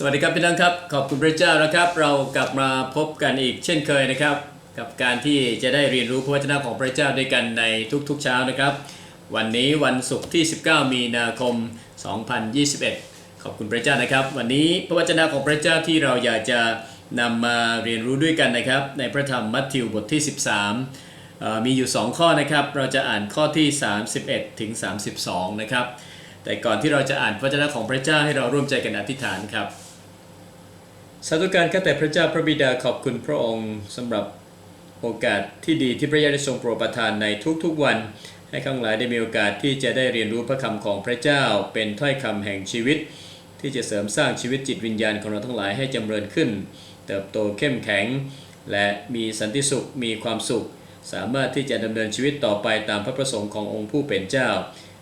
สวัสดีครับพี่น้องครับ ขอบคุณพระเจ้านะครับ เรากลับมาพบกันอีกเช่นเคยนะครับ กับการที่จะได้เรียนรู้พระวจนะของพระเจ้าด้วยกันในทุกๆเช้านะครับ วันนี้วันศุกร์ที่ 19 มีนาคม 2021 ขอบคุณพระเจ้านะครับ วันนี้พระวจนะของพระเจ้าที่เราอยากจะนำมาเรียนรู้ด้วยกันนะครับ ในพระธรรมมัทธิวบทที่ 13 มีอยู่ 2 ข้อนะครับ เราจะอ่านข้อที่ 31 ถึง 32 นะครับแต่ก่อนที่เราจะอ่านพระวจนะของพระเจ้าให้เราร่วมใจกันอธิษฐานครับ สาธุการข้าแต่พระเจ้าพระบิดาขอบคุณพระองค์สำหรับโอกาสที่ดีที่พระเจ้าได้ทรงโปรดประทานในทุกๆวัน ให้ข้างหลายได้มีโอกาสที่จะได้เรียนรู้พระคำของพระเจ้า เป็นถ้อยคำแห่งชีวิต ที่จะเสริมสร้างชีวิตจิตวิญญาณของเราทั้งหลายให้จำเริญขึ้น เติบโตเข้มแข็ง และมีสันติสุขมีความสุข สามารถที่จะดำเนินชีวิตต่อไปตามพระประสงค์ขององค์ผู้เป็นเจ้า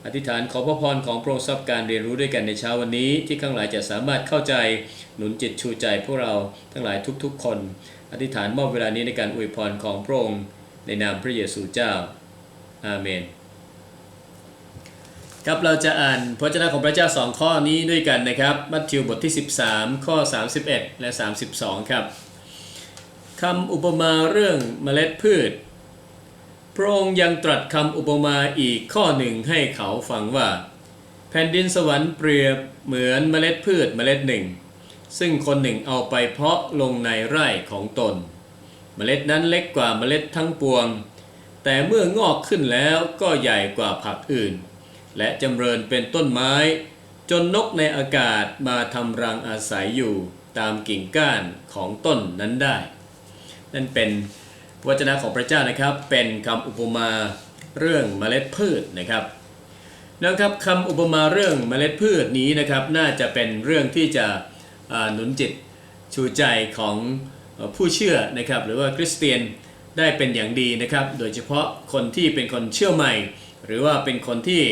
อธิษฐานขอพระพรของพระองค์ทรัพย์การเรียนรู้ด้วยกันในเช้าวันนี้ ที่ข้างหลายจะสามารถเข้าใจหนุนจิตชูใจพวกเราทั้งหลายทุกๆ คน อธิษฐานมอบเวลานี้ในการอวยพรของพระองค์ในนามพระเยซูเจ้า อาเมน ครับเราจะอ่านพระวจนะของพระเจ้าสองข้อนี้ด้วยกันนะครับ มัทธิวบทที่ 13 ข้อ 31 และ 32 ครับคำอุปมาเรื่องเมล็ดพืช พระองค์ยังตรัสคำอุปมาอีกข้อหนึ่งให้เขาฟังว่า แผ่นดินสวรรค์เปรียบเหมือนเมล็ดพืชเมล็ดหนึ่ง ซึ่งคนหนึ่งเอาไปเพาะลงในไร่ของตน เมล็ดนั้นเล็กกว่าเมล็ดทั้งปวง แต่เมื่องอกขึ้นแล้วก็ใหญ่กว่าผักอื่น และจำเริญเป็นต้นไม้ จนนกในอากาศมาทำรังอาศัยอยู่ตามกิ่งก้านของต้นนั้นได้ นั่นเป็น วจนะของพระเจ้านะครับ เป็นคำอุปมาเรื่องเมล็ดพืชนะครับนะครับคำอุปมาเรื่องเมล็ดพืชนี้นะครับ น่าจะเป็นเรื่องที่จะหนุนจิตชูใจของผู้เชื่อนะครับ หรือว่าคริสเตียนได้เป็นอย่างดีนะครับ โดยเฉพาะคนที่เป็นคนเชื่อใหม่ หรือว่าเป็นคนที่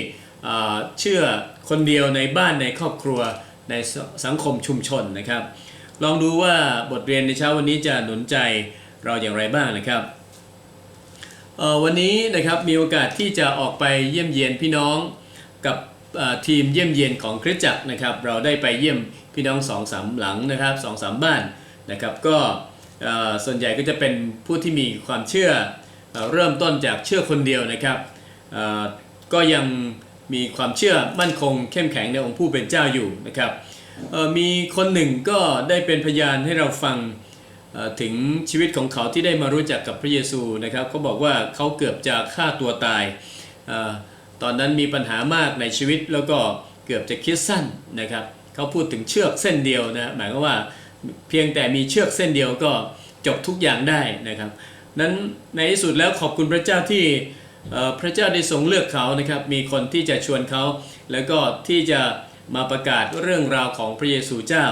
เชื่อคนเดียวในบ้านในครอบครัวในสังคมชุมชนนะครับ ลองดูว่าบทเรียนในเช้าวันนี้จะหนุนใจ เราอย่างไรบ้างนะครับวันนี้นะครับมีโอกาสที่จะออกไปเยี่ยมเยียนพี่น้องกับทีมเยี่ยมเยียนของคริสตจักรนะครับ เราได้ไปเยี่ยมพี่น้องสองสามหลังนะครับสองสามบ้านนะครับ ก็ส่วนใหญ่ก็จะเป็นผู้ที่มีความเชื่อเอเริ่มต้นจากเชื่อคนเดียวนะครับก็ยังมีความเชื่อมั่นคงเข้มแข็งในองค์ผู้เป็นเจ้าอยู่นะครับมีคนหนึ่งก็ได้เป็นพยานให้เราฟัง ถึงชีวิตของเขาที่ได้มารู้จักกับพระเยซูนะครับเขาบอกว่าเขาเกือบจะฆ่าตัวตาย ตอนนั้นมีปัญหามากในชีวิตแล้วก็เกือบจะคิดสั้นนะครับเขาพูดถึงเชือกเส้นเดียวนะหมายความว่าเพียงแต่มีเชือกเส้นเดียวก็จบทุกอย่างได้นะครับ นั้นในที่สุดแล้วขอบคุณพระเจ้าที่พระเจ้าได้ทรงเลือกเขานะครับ มีคนที่จะชวนเขาแล้วก็ที่จะมาประกาศเรื่องราวของพระเยซูเจ้า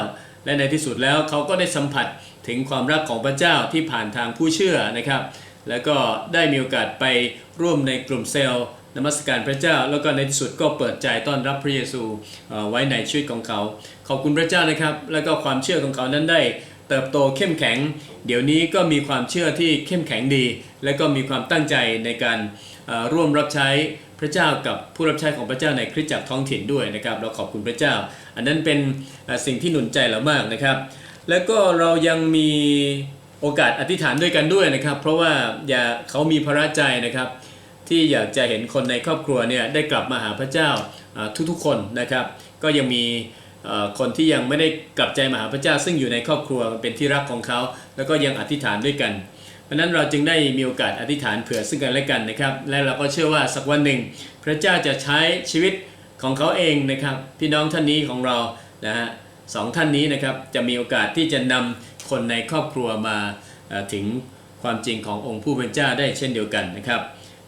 และในที่สุดแล้วเขาก็ได้สัมผัส ถึงความรักของพระเจ้าที่ผ่านทางผู้เชื่อนะครับ แล้วก็ได้มีโอกาสไปร่วมในกลุ่มเซลล์นมัสการพระเจ้า แล้วก็ในที่สุดก็เปิดใจต้อนรับพระเยซูไว้ในชีวิตของเขา ขอบคุณพระเจ้านะครับ แล้วก็ความเชื่อของเขานั้นได้เติบโตเข้มแข็ง เดี๋ยวนี้ก็มีความเชื่อที่เข้มแข็งดี และก็มีความตั้งใจในการร่วมรับใช้พระเจ้ากับผู้รับใช้ของพระเจ้าในคริสตจักรท้องถิ่นด้วยนะครับ เราขอบคุณพระเจ้า อันนั้นเป็นสิ่งที่หนุนใจเรามากนะครับ แล้วก็เรายังมีโอกาสอธิษฐานด้วยกันด้วยนะครับ เพราะว่าอย่าเขามีพระใจนะครับ ที่อยากจะเห็นคนในครอบครัวเนี่ยได้กลับมาหาพระเจ้าทุกๆคนนะครับ ก็ยังมีคนที่ยังไม่ได้กลับใจมาหาพระเจ้า ซึ่งอยู่ในครอบครัวเป็นที่รักของเขา แล้วก็ยังอธิษฐานด้วยกันเพราะนั้นเราจึงได้มีโอกาสอธิษฐานเผื่อซึ่งกันและกันนะครับ และเราก็เชื่อว่าสักวันหนึ่ง พระเจ้าจะใช้ชีวิตของเขาเองนะครับ พี่น้องท่านนี้ของเรานะฮะ สองท่านนี้นะครับจะมีโอกาสที่จะนำคนในครอบครัวมาถึงความจริงขององค์ผู้เป็นเจ้าได้เช่นเดียวกันนะครับ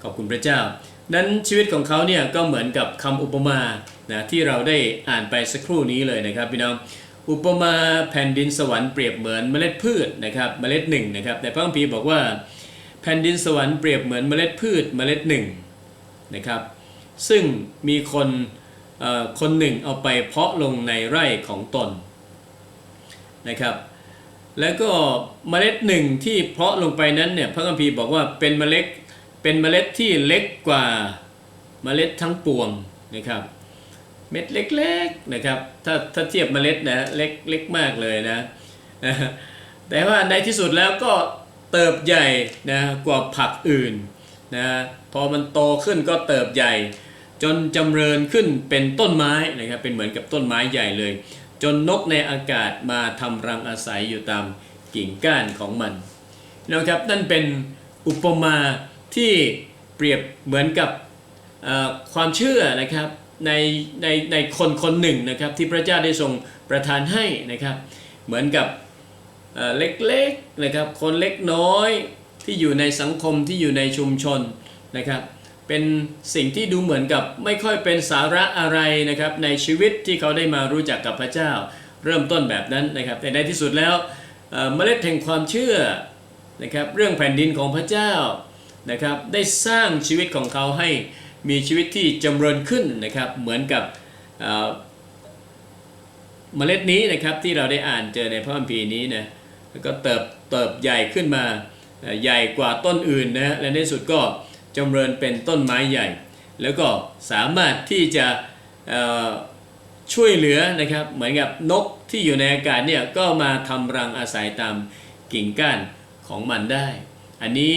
ขอบคุณพระเจ้า นั้นชีวิตของเขาเนี่ยก็เหมือนกับคำอุปมานะที่เราได้อ่านไปสักครู่นี้เลยนะครับพี่น้องอุปมาแผ่นดินสวรรค์เปรียบเหมือนเมล็ดพืชนะครับเมล็ดหนึ่งนะครับแต่พระคัมภีร์บอกว่าแผ่นดินสวรรค์เปรียบเหมือนเมล็ดพืชเมล็ดหนึ่งนะครับซึ่งมีคน คนหนึ่งเอาไปเพาะลงในไร่ของตนนะครับ แล้วก็เมล็ดหนึ่งที่เพาะลงไปนั้นเนี่ยพระคัมภีร์บอกว่าเป็นเมล็ดเป็นเมล็ดที่เล็กกว่าเมล็ดทั้งปวงนะครับ เม็ดเล็กๆนะครับถ้าถ้าเทียบเมล็ดนะเล็กเล็กมากเลยนะนะแต่ว่าในที่สุดแล้วก็เติบใหญ่นะกว่าผักอื่นนะพอมันโตขึ้นก็เติบใหญ่ จนจำเริญขึ้นเป็นต้นไม้นะครับเป็นเหมือนกับต้นไม้ใหญ่เลย จนนกในอากาศมาทำรังอาศัยอยู่ตามกิ่งก้านของมันนะครับนั่นเป็นอุปมาที่เปรียบเหมือนกับความเชื่อนะครับในในในคนคนหนึ่งนะครับที่พระเจ้าได้ทรงประทานให้นะครับเหมือนกับเล็กๆนะครับคนเล็กน้อยที่อยู่ในสังคมที่อยู่ในชุมชนนะครับ เป็นสิ่งที่ดูเหมือนกับไม่ค่อยเป็นสาระอะไรนะครับในชีวิตที่เขาได้มารู้จักกับพระเจ้า เริ่มต้นแบบนั้นนะครับ แต่ในที่สุดแล้วเอ่อเมล็ดแห่งความเชื่อนะครับเรื่องแผ่นดินของพระเจ้านะครับได้สร้างชีวิตของเขาให้มีชีวิตที่จำเริญขึ้นนะครับเหมือนกับเอ่อเมล็ดนี้นะครับที่เราได้อ่านเจอในพระคัมภีร์นี้นะแล้วก็เติบเติบใหญ่ขึ้นมาใหญ่กว่าต้นอื่นนะและในที่สุดก็ จำเริญเป็นต้นไม้ใหญ่ แล้วก็สามารถที่จะช่วยเหลือนะครับเหมือนกับนกที่อยู่ในอากาศเนี่ยก็มาทำรังอาศัยตามกิ่งก้านของมันได้ อันนี้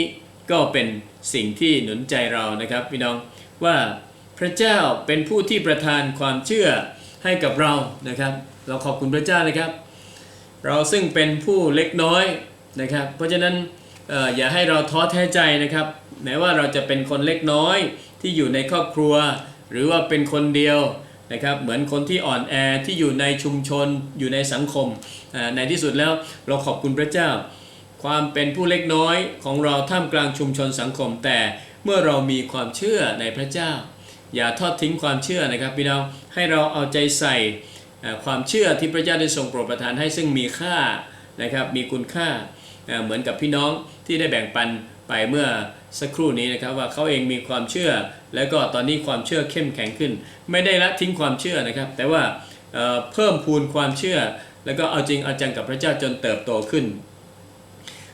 ก็เป็นสิ่งที่หนุนใจเรานะครับพี่น้องว่าพระเจ้าเป็นผู้ที่ประทานความเชื่อให้กับเรานะครับ เราขอบคุณพระเจ้านะครับ เราซึ่งเป็นผู้เล็กน้อยนะครับ เพราะฉะนั้นอออย่าให้เราท้อแท้ใจนะครับ แม้ว่าเราจะเป็นคนเล็กน้อยที่อยู่ในครอบครัว หรือว่าเป็นคนเดียวนะครับเหมือนคนที่อ่อนแอที่อยู่ในชุมชนอยู่ในสังคมในที่สุดแล้วเราขอบคุณพระเจ้า ความเป็นผู้เล็กน้อยของเราท่ามกลางชุมชนสังคม แต่เมื่อเรามีความเชื่อในพระเจ้า อย่าทอดทิ้งความเชื่อนะครับพี่น้องให้เราเอาใจใส่ความเชื่อที่พระเจ้าได้ทรงโปรดประทานให้ซึ่งมีค่านะครับมีคุณค่าเหมือนกับพี่น้องที่ได้แบ่งปัน ไปเมื่อสักครู่นี้นะครับว่าเขาเองมีความเชื่อ แล้วก็ตอนนี้ความเชื่อเข้มแข็งขึ้น ไม่ได้ละทิ้งความเชื่อนะครับ แต่ว่าเเพิ่มพูนความเชื่อ แล้วก็เอาจริงเอาจังกับพระเจ้าจนเติบโตขึ้น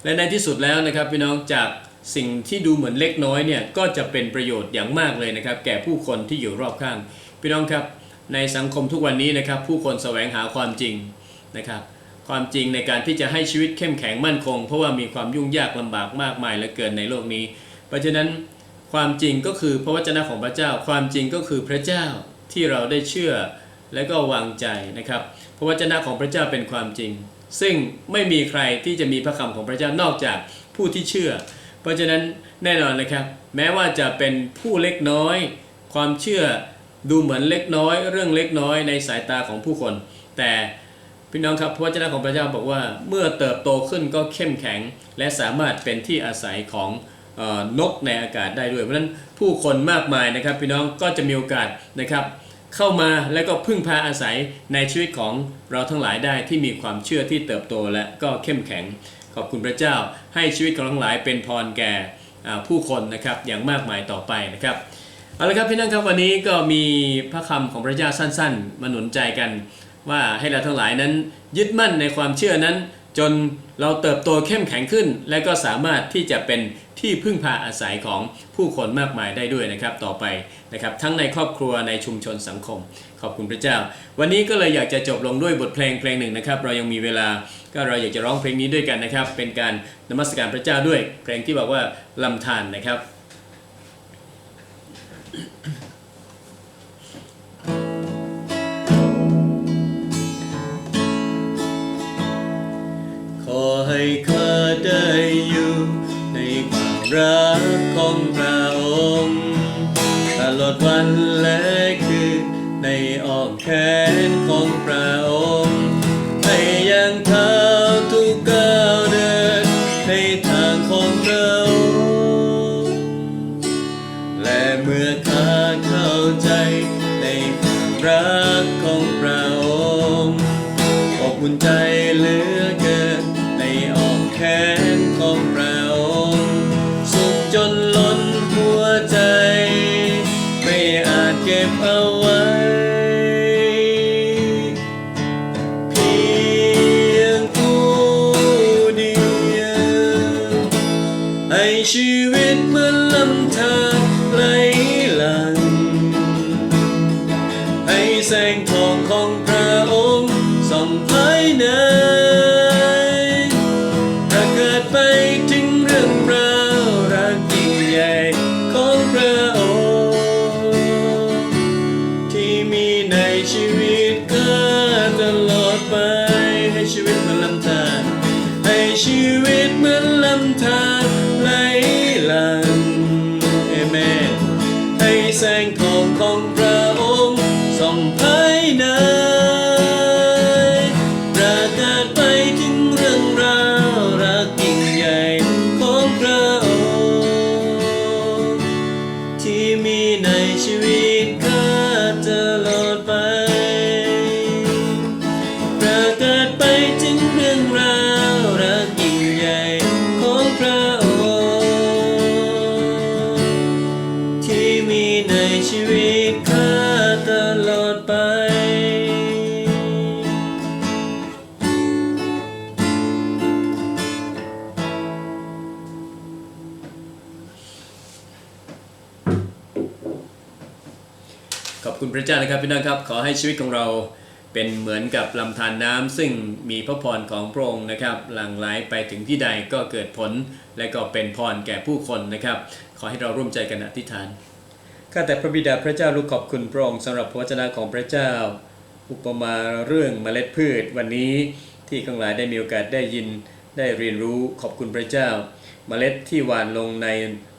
และในที่สุดแล้วนะครับพี่น้องจากสิ่งที่ดูเหมือนเล็กน้อยเนี่ยก็จะเป็นประโยชน์อย่างมากเลยนะครับ แก่ผู้คนที่อยู่รอบข้าง พี่น้องครับในสังคมทุกวันนี้นะครับ ผู้คนแสวงหาความจริงนะครับ ความจริงในการที่จะให้ชีวิตเข้มแข็งมั่นคง เพราะว่ามีความยุ่งยากลำบากมากมายเหลือเกินในโลกนี้ เพราะฉะนั้นความจริงก็คือพระวจนะของพระเจ้า ความจริงก็คือพระเจ้าที่เราได้เชื่อและก็วางใจนะครับ พระวจนะของพระเจ้าเป็นความจริง ซึ่งไม่มีใครที่จะมีพระคำของพระเจ้านอกจากผู้ที่เชื่อ เพราะฉะนั้นแน่นอนนะครับ แม้ว่าจะเป็นผู้เล็กน้อย ความเชื่อดูเหมือนเล็กน้อย เรื่องเล็กน้อยในสายตาของผู้คน แต่ พี่น้องครับพระวจนะของพระเจ้าบอกว่าเมื่อเติบโตขึ้นก็เข้มแข็ง และสามารถเป็นที่อาศัยของออนกในอากาศได้ด้วยเพราะฉะนั้นผู้คนมากมายนะครับ พี่น้องก็จะมีโอกาสนะครับเข้ามาแล้วก็พึ่งพาอาศัยในชีวิตของเราทั้งหลายได้ที่มีความเชื่อที่เติบโตและก็เข้มแข็ง ขอบคุณพระเจ้า ให้ชีวิตของเราทั้งหลายเป็นพรแก่ผู้คนนะครับอย่างมากมายต่อไปนะครับเอาละครับพี่น้องครับวันนี้ก็มีพระคำของพระเจ้าสั้น ๆมาหนุนใจกัน ว่าให้เราทั้งหลายนั้น ยึดมั่นในความเชื่อนั้น จนเราเติบโตเข้มแข็งขึ้น และก็สามารถที่จะเป็นที่พึ่งพาอาศัยของผู้คนมากมายได้ด้วยนะครับต่อไปนะครับทั้งในครอบครัวในชุมชนสังคม ขอบคุณพระเจ้า วันนี้ก็เลยอยากจะจบลงด้วยบทเพลงเพลงหนึ่งนะครับ เรายังมีเวลาก็เราอยากจะร้องเพลงนี้ด้วยกันนะครับ เป็นการนมัสการพระเจ้าด้วย เพลงที่บอกว่าลำธารนะครับ อให้ข้าได้อยู่ในความรักของพระองค์ ตลอดวันและคืนในอ้อมแขนของพระองค์ให้ยังเท้าทุกก้าวเดินในทางของพระองค์และเมื่อข้าเข้าใจในความรักของพระองค์อบอุ่นใจ ชีวิตมันลำธารไหลหลังเอเมนให้แสงทองของพระองค์ส่อง นะครับพี่น้องครับขอให้ชีวิตของเราเป็นเหมือนกับลำธารน้ำซึ่งมีพระพรของพระองค์นะครับ หลั่งไหลไปถึงที่ใดก็เกิดผล และก็เป็นพรแก่ผู้คนนะครับ ขอให้เราร่วมใจกันอธิษฐานข้าแต่พระบิดาพระเจ้าลูกขอบคุณพระองค์สำหรับพระวจนะของพระเจ้า อุปมาเรื่องเมล็ดพืช วันนี้ที่ข้างหลายได้มีโอกาสได้ยินได้เรียนรู้ขอบคุณพระเจ้า เมล็ดที่หว่านลงใน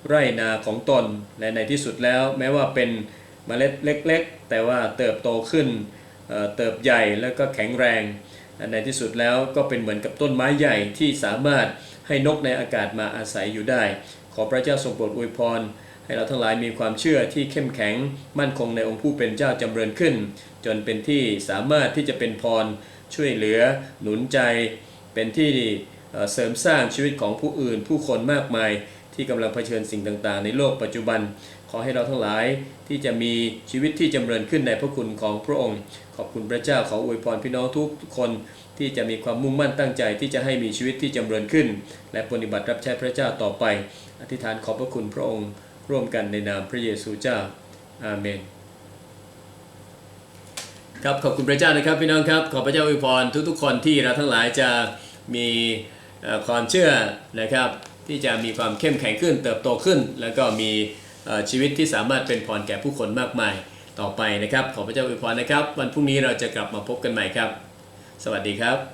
ไร่นาของตนและในที่สุดแล้ว แม้ว่าเป็น เมล็ดเล็ก ๆ แต่ว่าเติบโตขึ้นเติบใหญ่แล้วก็แข็งแรงในที่สุดแล้วก็เป็นเหมือนกับต้นไม้ใหญ่ที่สามารถให้นกในอากาศมาอาศัยอยู่ได้ ขอพระเจ้าทรงโปรดอวยพร ให้เราทั้งหลายมีความเชื่อที่เข้มแข็งมั่นคงในองค์ผู้เป็นเจ้าจำเริญขึ้น จนเป็นที่สามารถที่จะเป็นพร ช่วยเหลือ หนุนใจ เป็นที่เสริมสร้างชีวิตของผู้อื่น ผู้คนมากมายที่กำลังเผชิญสิ่งต่างๆ ในโลกปัจจุบัน อให้เราทั้งหลายที่จะมีชีวิตที่จำเริญขึ้นในพระคุณของพระองค์ ขอบคุณพระเจ้าขออวยพรพี่น้องทุกคนที่จะมีความมุ่งมั่นตั้งใจที่จะให้มีชีวิตที่จำเริญขึ้น และปฏิบัติรับใช้พระเจ้าต่อไป อธิษฐานขอบพระคุณพระองค์ร่วมกันในนามพระเยซูเจ้า อาเมน ครับขอบคุณพระเจ้านะครับพี่น้องครับ ขอพระเจ้าอวยพรทุกๆ คนที่เราทั้งหลายจะมีความเชื่อนะครับ ที่จะมีความเข้มแข็งขึ้นเติบโตขึ้น แล้วก็มี ชีวิตที่สามารถเป็นพรแก่ผู้คนมากมายต่อไปนะครับ ขอพระเจ้าอวยพรนะครับ วันพรุ่งนี้เราจะกลับมาพบกันใหม่ครับ สวัสดีครับ